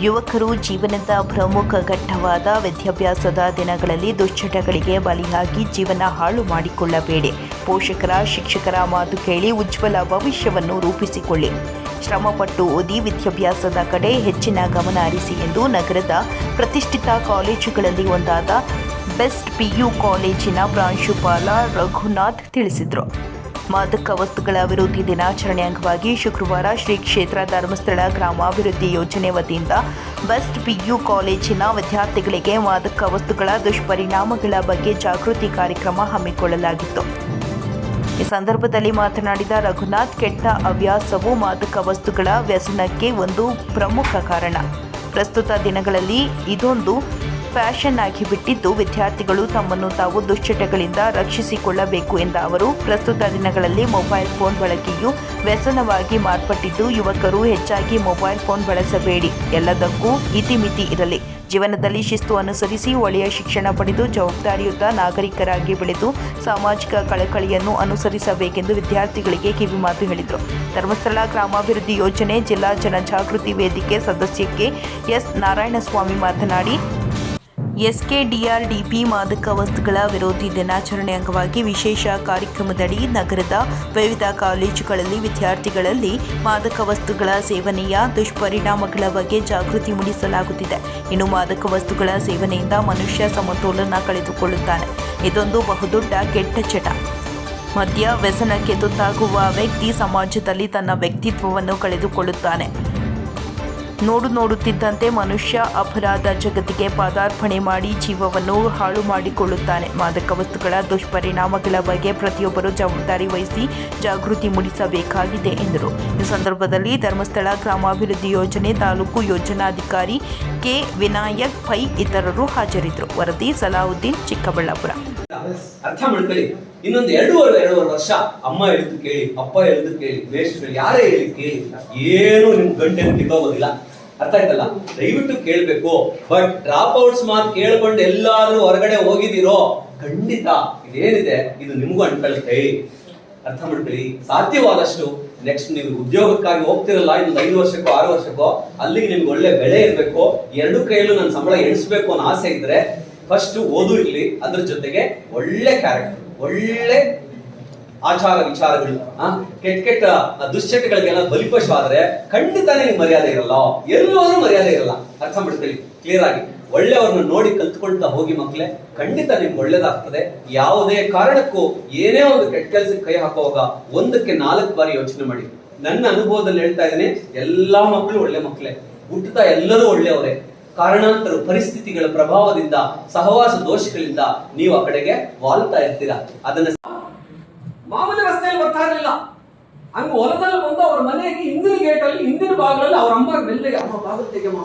ಯುವಕರು ಜೀವನದ ಪ್ರಮುಖ ಘಟ್ಟವಾದ ವಿದ್ಯಾಭ್ಯಾಸದ ದಿನಗಳಲ್ಲಿ ದುಶ್ಚಟಗಳಿಗೆ ಬಲಿಯಾಗಿ ಜೀವನ ಹಾಳು ಮಾಡಿಕೊಳ್ಳಬೇಡಿ. ಪೋಷಕರ, ಶಿಕ್ಷಕರ ಮಾತು ಕೇಳಿ ಉಜ್ವಲ ಭವಿಷ್ಯವನ್ನು ರೂಪಿಸಿಕೊಳ್ಳಿ. ಶ್ರಮಪಟ್ಟು ಓದಿ ವಿದ್ಯಾಭ್ಯಾಸದ ಕಡೆ ಹೆಚ್ಚಿನ ಗಮನ ಹರಿಸಿ ಎಂದು ನಗರದ ಪ್ರತಿಷ್ಠಿತ ಕಾಲೇಜುಗಳಲ್ಲಿ ಒಂದಾದ ಬೆಸ್ಟ್ ಪಿಯು ಕಾಲೇಜಿನ ಪ್ರಾಂಶುಪಾಲ ರಘುನಾಥ್ ತಿಳಿಸಿದರು. ಮಾದಕ ವಸ್ತುಗಳ ವಿರೋಧಿ ದಿನಾಚರಣೆ ಅಂಗವಾಗಿ ಶುಕ್ರವಾರ ಶ್ರೀ ಕ್ಷೇತ್ರ ಧರ್ಮಸ್ಥಳ ಗ್ರಾಮಾಭಿವೃದ್ಧಿ ಯೋಜನೆ ವತಿಯಿಂದ ಬೆಸ್ಟ್ ಪಿಯು ಕಾಲೇಜಿನ ವಿದ್ಯಾರ್ಥಿಗಳಿಗೆ ಮಾದಕ ವಸ್ತುಗಳ ದುಷ್ಪರಿಣಾಮಗಳ ಬಗ್ಗೆ ಜಾಗೃತಿ ಕಾರ್ಯಕ್ರಮ ಹಮ್ಮಿಕೊಳ್ಳಲಾಗಿತ್ತು. ಈ ಸಂದರ್ಭದಲ್ಲಿ ಮಾತನಾಡಿದ ರಘುನಾಥ್, ಕೆಟ್ಟ ಹವ್ಯಾಸವು ಮಾದಕ ವಸ್ತುಗಳ ವ್ಯಸನಕ್ಕೆ ಒಂದು ಪ್ರಮುಖ ಕಾರಣ. ಪ್ರಸ್ತುತ ದಿನಗಳಲ್ಲಿ ಇದೊಂದು ಫ್ಯಾಷನ್ ಆಗಿ ಬಿಟ್ಟಿದ್ದು ವಿದ್ಯಾರ್ಥಿಗಳು ತಮ್ಮನ್ನು ತಾವು ದುಶ್ಚಟಗಳಿಂದ ರಕ್ಷಿಸಿಕೊಳ್ಳಬೇಕು ಎಂದ ಅವರು, ಪ್ರಸ್ತುತ ದಿನಗಳಲ್ಲಿ ಮೊಬೈಲ್ ಫೋನ್ ಬಳಕೆಯು ವ್ಯಸನವಾಗಿ ಮಾರ್ಪಟ್ಟಿದ್ದು ಯುವಕರು ಹೆಚ್ಚಾಗಿ ಮೊಬೈಲ್ ಫೋನ್ ಬಳಸಬೇಡಿ. ಎಲ್ಲದಕ್ಕೂ ಇತಿಮಿತಿ ಇರಲಿ. ಜೀವನದಲ್ಲಿ ಶಿಸ್ತು ಅನುಸರಿಸಿ ಒಳ್ಳೆಯ ಶಿಕ್ಷಣ ಪಡೆದು ಜವಾಬ್ದಾರಿಯುತ ನಾಗರಿಕರಾಗಿ ಬೆಳೆದು ಸಾಮಾಜಿಕ ಕಳಕಳಿಯನ್ನು ಅನುಸರಿಸಬೇಕೆಂದು ವಿದ್ಯಾರ್ಥಿಗಳಿಗೆ ಕಿವಿಮಾತು ಹೇಳಿದರು. ಧರ್ಮಸ್ಥಳ ಗ್ರಾಮಾಭಿವೃದ್ಧಿ ಯೋಜನೆ ಜಿಲ್ಲಾ ಜನಜಾಗೃತಿ ವೇದಿಕೆ ಸದಸ್ಯಕ್ಕೆ ಎಸ್ ನಾರಾಯಣಸ್ವಾಮಿ ಮಾತನಾಡಿ ಎಸ್ಕೆಡಿಆರ್ಡಿಪಿ ಮಾದಕ ವಸ್ತುಗಳ ವಿರೋಧಿ ದಿನಾಚರಣೆ ಅಂಗವಾಗಿ ವಿಶೇಷ ಕಾರ್ಯಕ್ರಮದಡಿ ನಗರದ ವಿವಿಧ ಕಾಲೇಜುಗಳಲ್ಲಿ ವಿದ್ಯಾರ್ಥಿಗಳಲ್ಲಿ ಮಾದಕ ವಸ್ತುಗಳ ಸೇವನೆಯ ದುಷ್ಪರಿಣಾಮಗಳ ಬಗ್ಗೆ ಜಾಗೃತಿ ಮೂಡಿಸಲಾಗುತ್ತಿದೆ. ಇನ್ನು ಮಾದಕ ವಸ್ತುಗಳ ಸೇವನೆಯಿಂದ ಮನುಷ್ಯ ಸಮತೋಲನ ಕಳೆದುಕೊಳ್ಳುತ್ತಾನೆ. ಇದೊಂದು ಬಹುದೊಡ್ಡ ಕೆಟ್ಟ ಚಟ. ಮದ್ಯ ವ್ಯಸನಕ್ಕೆ ತುತ್ತಾಗುವ ವ್ಯಕ್ತಿ ಸಮಾಜದಲ್ಲಿ ತನ್ನ ವ್ಯಕ್ತಿತ್ವವನ್ನು ಕಳೆದುಕೊಳ್ಳುತ್ತಾನೆ. ನೋಡು ನೋಡುತ್ತಿದ್ದಂತೆ ಮನುಷ್ಯ ಅಪರಾಧ ಜಗತ್ತಿಗೆ ಪಾದಾರ್ಪಣೆ ಮಾಡಿ ಜೀವವನ್ನು ಹಾಳು ಮಾಡಿಕೊಳ್ಳುತ್ತಾನೆ. ಮಾದಕ ವಸ್ತುಗಳ ದುಷ್ಪರಿಣಾಮಗಳ ಬಗ್ಗೆ ಪ್ರತಿಯೊಬ್ಬರು ಜವಾಬ್ದಾರಿ ವಹಿಸಿ ಜಾಗೃತಿ ಮೂಡಿಸಬೇಕಾಗಿದೆ ಎಂದರು. ಈ ಸಂದರ್ಭದಲ್ಲಿ ಧರ್ಮಸ್ಥಳ ಗ್ರಾಮಾಭಿವೃದ್ಧಿ ಯೋಜನೆ ತಾಲೂಕು ಯೋಜನಾಧಿಕಾರಿ ಕೆ ವಿನಾಯಕ್ ಪೈ ಇತರರು ಹಾಜರಿದ್ದರು. ವರದಿ ಸಲಾವುದ್ದೀನ್ ಚಿಕ್ಕಬಳ್ಳಾಪುರ. ಅರ್ಥ ಮಾಡ್ಕೊಳ್ಳಿ ಇನ್ನೊಂದು ಎರಡೂವರೆ ಎರಡೂವರೆ ವರ್ಷ ಅಮ್ಮ ಹೇಳಿದ್ದು ಕೇಳಿ, ಅಪ್ಪ ಹೇಳಿದ್ದು ಕೇಳಿ ಮೇಷ್ಟ್ರು ಯಾರೇ ಹೇಳಿ ಕೇಳಿ. ಏನು ನಿಮ್ ಗಂಟೆ ತಿಗೋಗೋದಿಲ್ಲ ಅರ್ಥ ಆಯ್ತಲ್ಲ? ದಯವಿಟ್ಟು ಕೇಳ್ಬೇಕು. ಬಟ್ ಡ್ರಾಪ್ ಔಟ್ಸ್ ಮಾತು ಕೇಳ್ಕೊಂಡು ಎಲ್ಲಾದ್ರೂ ಹೊರಗಡೆ ಹೋಗಿದ್ದೀರೋ, ಖಂಡಿತ ಇದೇನಿದೆ, ಇದು ನಿಮಗೂ ಅಂಟ್ಕೊಳ್ಳುತ್ತೆ ಅರ್ಥ ಮಾಡ್ಕೊಳ್ಳಿ ಸಾಧ್ಯವಾದಷ್ಟು ನೆಕ್ಸ್ಟ್ ನೀವು ಉದ್ಯೋಗಕ್ಕಾಗಿ ಹೋಗ್ತಿರಲ್ಲ ಇನ್ನೊಂದು ಐದು ವರ್ಷಕ್ಕೋ, ಆರು ವರ್ಷಕ್ಕೋ, ಅಲ್ಲಿಗೆ ನಿಮ್ಗೆ ಒಳ್ಳೆ ಬೆಳೆ ಇರಬೇಕು. ಎರಡು ಕೈಯಲ್ಲೂ ನನ್ನ ಸಂಬಳ ಎಣಿಸ್ಬೇಕು ಅನ್ನೋ ಆಸೆ ಇದ್ರೆ ಫಸ್ಟ್ ಓದು ಇರಲಿ, ಅದ್ರ ಜೊತೆಗೆ ಒಳ್ಳೆ ಕ್ಯಾರೆಕ್ಟರ್ ಒಳ್ಳೆ ಆಚಾರ ವಿಚಾರಗಳು ಕೆಟ್ಟ ಕೆಟ್ಟ ದುಶ್ಚಟಗಳಿಗೆಲ್ಲ ಬಲಿಪಶು ಆದ್ರೆ ಖಂಡಿತ ನಿಮ್ಗೆ ಮರ್ಯಾದೆ ಇರಲ್ಲ. ಎಲ್ಲರೂ ಮರ್ಯಾದೆ ಇರಲ್ಲ. ಅರ್ಥ ಮಾಡ್ತೀವಿ ಕ್ಲಿಯರ್ ಆಗಿ. ಒಳ್ಳೆಯವ್ರನ್ನ ನೋಡಿ ಕಲ್ತ್ಕೊಳ್ತಾ ಹೋಗಿ ಮಕ್ಕಳೇ ಖಂಡಿತ ನಿಮ್ಗೆ ಒಳ್ಳೇದಾಗ್ತದೆ. ಯಾವುದೇ ಕಾರಣಕ್ಕೂ ಏನೇ ಒಂದು ಕೆಟ್ಟ ಕೆಲ್ಸಕ್ಕೆ ಕೈ ಹಾಕುವಾಗ ಒಂದಕ್ಕೆ ನಾಲ್ಕು ಬಾರಿ ಯೋಚನೆ ಮಾಡಿ. ನನ್ನ ಅನುಭವದಲ್ಲಿ ಹೇಳ್ತಾ ಇದ್ದೀನಿ, ಎಲ್ಲಾ ಮಕ್ಕಳು ಒಳ್ಳೆ ಮಕ್ಕಳೇ ಹುಟ್ಟುತ್ತಾ ಎಲ್ಲರೂ ಒಳ್ಳೆಯವರೇ. ಕಾರಣಾಂತರ ಪರಿಸ್ಥಿತಿಗಳ ಪ್ರಭಾವದಿಂದ, ಸಹವಾಸ ದೋಷಗಳಿಂದ ನೀವು ಆ ಕಡೆಗೆ ವಾಲ್ತಾ ಇರ್ತೀರಾ? ಅದನ್ನ ಮಾಮೂಲಿ ರಸ್ತೆಯಲ್ಲಿ ಬರ್ತಾ ಇರಲಿಲ್ಲ. ಹಂಗ ಹೊಲದಲ್ಲಿ ಬಂದು ಅವ್ರ ಮನೆಗೆ ಹಿಂದಿನ ಗೇಟ್ ಅಲ್ಲಿ, ಹಿಂದಿನ ಭಾಗದಲ್ಲಿ ಅವ್ರ ಅಮ್ಮ ಬೆಲ್ಲಿಗೆ ಅಮ್ಮ ಭಾಗಕ್ಕೆ ತೆಗೆಮ್ಮ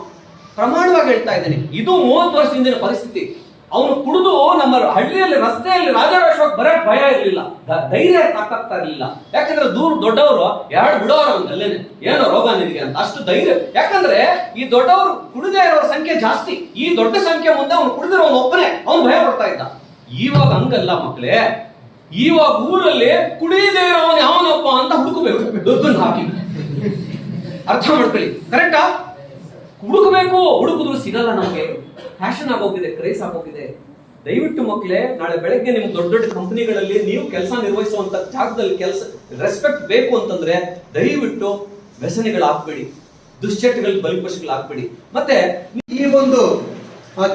ಪ್ರಮಾಣವಾಗಿ ಹೇಳ್ತಾ ಇದ್ದೀನಿ. ಇದು ಮೂವತ್ತು ವರ್ಷ ಹಿಂದಿನ ಪರಿಸ್ಥಿತಿ. ಅವನು ಕುಡಿದು ನಮ್ಮ ಹಳ್ಳಿಯಲ್ಲಿ, ರಸ್ತೆಯಲ್ಲಿ ರಾಜರಾಜವಾಗಿ ಬರಕ್ ಭಯ ಇರಲಿಲ್ಲ. ಧೈರ್ಯ ತಾಕಾಗ್ತಾ ಇರಲಿಲ್ಲ. ಯಾಕಂದ್ರೆ ದೂರ ದೊಡ್ಡವರು ಎರಡು ಬಿಡೋರು ಅಲ್ಲೇನೆ. ಏನೋ ರೋಗ ನಿನಗೆ ಅಂತ. ಅಷ್ಟು ಧೈರ್ಯ. ಯಾಕಂದ್ರೆ ಈ ದೊಡ್ಡವರು ಕುಡಿದೇ ಇರೋ ಸಂಖ್ಯೆ ಜಾಸ್ತಿ. ಈ ದೊಡ್ಡ ಸಂಖ್ಯೆ ಮುಂದೆ ಅವನು ಕುಡಿದಿರೋ ಒಬ್ಬನೇ. ಅವನು ಭಯ ಪಡ್ತಾ ಇದ್ದ. ಇವಾಗ ಹಂಗಲ್ಲ ಮಕ್ಕಳೇ. ಇವಾಗ ಊರಲ್ಲಿ ಕುಡಿಯದೇ ಇರೋನು ಯಾವನಪ್ಪ ಅಂತ ಹುಡುಕಬೇಕು ದೊಡ್ಡ ಹಾಕಿ. ಅರ್ಥ ಮಾಡ್ಕೊಳ್ಳಿ. ಕರೆಕ್ಟಾ ಹುಡುಕಬೇಕು ಹುಡುಕಿದ್ರು ಸಿಗಲ್ಲ ನಮಗೆ. ಫ್ಯಾಷನ್ ಆಗೋಗಿದೆ ಕ್ರೇಸ್ ಆಗೋಗಿದೆ. ದಯವಿಟ್ಟು ಮಕ್ಕಳೇ, ನಾಳೆ ಬೆಳಗ್ಗೆ ನಿಮ್ಗೆ ದೊಡ್ಡ ದೊಡ್ಡ ಕಂಪನಿಗಳಲ್ಲಿ ನೀವು ಕೆಲಸ ನಿರ್ವಹಿಸುವಂತ ಜಾಗದಲ್ಲಿ ಕೆಲಸ ರೆಸ್ಪೆಕ್ಟ್ ಬೇಕು ಅಂತಂದ್ರೆ ದಯವಿಟ್ಟು ವ್ಯಸನಿಗಳು ಹಾಕ್ಬೇಡಿ ದುಶ್ಚಟಗಳಿಗೆ ಬಲಿಪಶುಗಳು ಹಾಕ್ಬೇಡಿ ಮತ್ತೆ ಈ ಒಂದು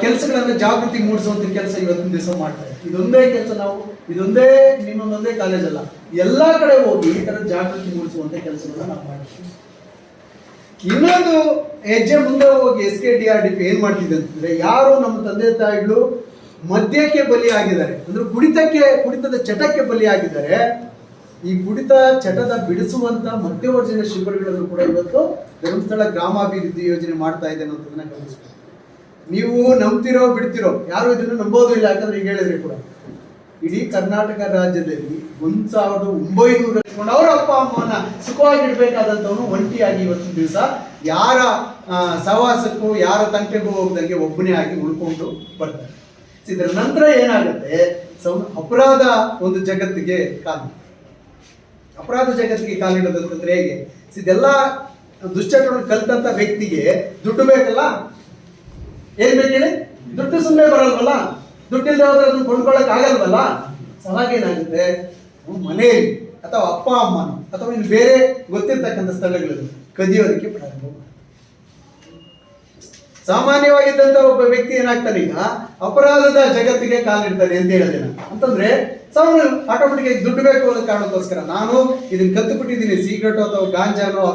ಕೆಲಸಗಳನ್ನ ಜಾಗೃತಿ ಮೂಡಿಸುವಂತ ಕೆಲಸ ಇವತ್ತಿನ ದಿವಸ ಮಾಡ್ತಾರೆ ಇದೊಂದೇ. ಕೆಲಸ ನಾವು, ಇದೊಂದೇ ನಿಮ್ಮೊಂದೊಂದೇ ಕಾಲೇಜ್ ಅಲ್ಲ. ಎಲ್ಲಾ ಕಡೆ ಹೋಗಿ ಈ ತರ ಜಾಗೃತಿ ಮೂಡಿಸುವಂತ ಕೆಲಸಗಳನ್ನ ನಾವು ಮಾಡ್ತೀವಿ. ಇನ್ನೊಂದು ಹೆಜ್ಜೆ ಮುಂದೆ ಹೋಗಿ S K D R D P ಏನ್ ಮಾಡ್ತಿದೆ ಅಂತಂದ್ರೆ, ಯಾರು ನಮ್ಮ ತಂದೆ ತಾಯಿಗಳು ಮದ್ಯಕ್ಕೆ ಬಲಿಯಾಗಿದ್ದಾರೆ. ಅಂದ್ರೆ ಕುಡಿತಕ್ಕೆ, ಕುಡಿತದ ಚಟಕ್ಕೆ ಬಲಿಯಾಗಿದ್ದಾರೆ. ಈ ಕುಡಿತ ಚಟದ ಬಿಡಿಸುವಂತ ಮಧ್ಯವರ್ಜನ ಶಿಬಿರಗಳನ್ನು ಕೂಡ ಇವತ್ತು ಧರ್ಮಸ್ಥಳ ಗ್ರಾಮಾಭಿವೃದ್ಧಿ ಯೋಜನೆ ಮಾಡ್ತಾ ಇದೆ ಅನ್ನೋದನ್ನ ಗಮನಿಸ್ಬೇಕು. ನೀವು ನಂಬ್ತಿರೋ ಬಿಡ್ತಿರೋ, ಯಾರು ಇದನ್ನು ನಂಬೋದು ಇಲ್ಲ ಯಾಕಂದ್ರೆ ಈಗ ಹೇಳಿದ್ರಿ ಕೂಡ. ಇಡೀ ಕರ್ನಾಟಕ ರಾಜ್ಯದಲ್ಲಿ ಒಂದ್ ಸಾವಿರದ ಒಂಬೈನೂರ ಅವರ ಅಪ್ಪ ಅಮ್ಮನ ಸುಖವಾಗಿ ಇಡ್ಬೇಕಾದಂತವನು ಒಂಟಿಯಾಗಿ ಇವತ್ತು ದಿವಸ. ಯಾರ ಸಹವಾಸಕ್ಕೂ ಯಾರ ತಂಟೆಗೂ ಹೋಗದಂಗೆ ಒಬ್ಬನೇ ಆಗಿ ಉಳ್ಕೊಂಡು ಬರ್ತಾರೆ. ಇದರ ನಂತರ ಏನಾಗುತ್ತೆ? ಸೌ ಅಪರಾಧ ಒಂದು ಜಗತ್ತಿಗೆ ಕಾಲು ಅಪರಾಧ ಜಗತ್ತಿಗೆ ಕಾಲಿಡೋದಂತಂದ್ರೆ ಹೇಗೆ? ಇದೆಲ್ಲ ದುಶ್ಚಟವನ್ನು ಕಲ್ತಂತ ವ್ಯಕ್ತಿಗೆ ದುಡ್ಡು ಬೇಕಲ್ಲ? ಏನ್ ಬೇಕು ದುಡ್ಡು ಸುಮ್ಮನೆ ಬರಲ್ವಲ್ಲ? ದುಡ್ಡಿಲ್ಲದೆ ಹೋದ್ರೆ ಅದನ್ನು ಕೊಂಡ್ಕೊಳ್ಳಕ್ ಆಗಲ್ವಲ್ಲ ಏನಾಗುತ್ತೆ ಮನೆಯಲ್ಲಿ ಅಥವಾ ಅಪ್ಪ ಅಮ್ಮನ ಅಥವಾ ಇನ್ನು ಬೇರೆ ಗೊತ್ತಿರ್ತಕ್ಕಂಥ ಸ್ಥಳಗಳಲ್ಲಿ ಕದಿಯೋದಕ್ಕೆ ಪ್ರಾರಂಭ ಮಾಡ್ತಾನೆ. ಸಾಮಾನ್ಯವಾಗಿದ್ದಂತ ಒಬ್ಬ ವ್ಯಕ್ತಿ ಏನಾಗ್ತಾನೆ ಈಗ? ಅಪರಾಧದ ಜಗತ್ತಿಗೆ ಕಾಲಿಡ್ತಾನೆ ಅಂತ ಹೇಳೋದಿನ. ಅಂತಂದ್ರೆ, ಸಾಮಾನ್ಯ ಆಟೋಮೆಟಿಕ್ ದುಡ್ಡು ಬೇಕು ಅನ್ನೋ ಕಾರಣಕ್ಕೋಸ್ಕರ ನಾನು ಇದನ್ನ ಕತ್ತು ಬಿಟ್ಟಿದ್ದೀನಿ ಸಿಗರೇಟ್ ಅಥವಾ ಗಾಂಜಾನೋ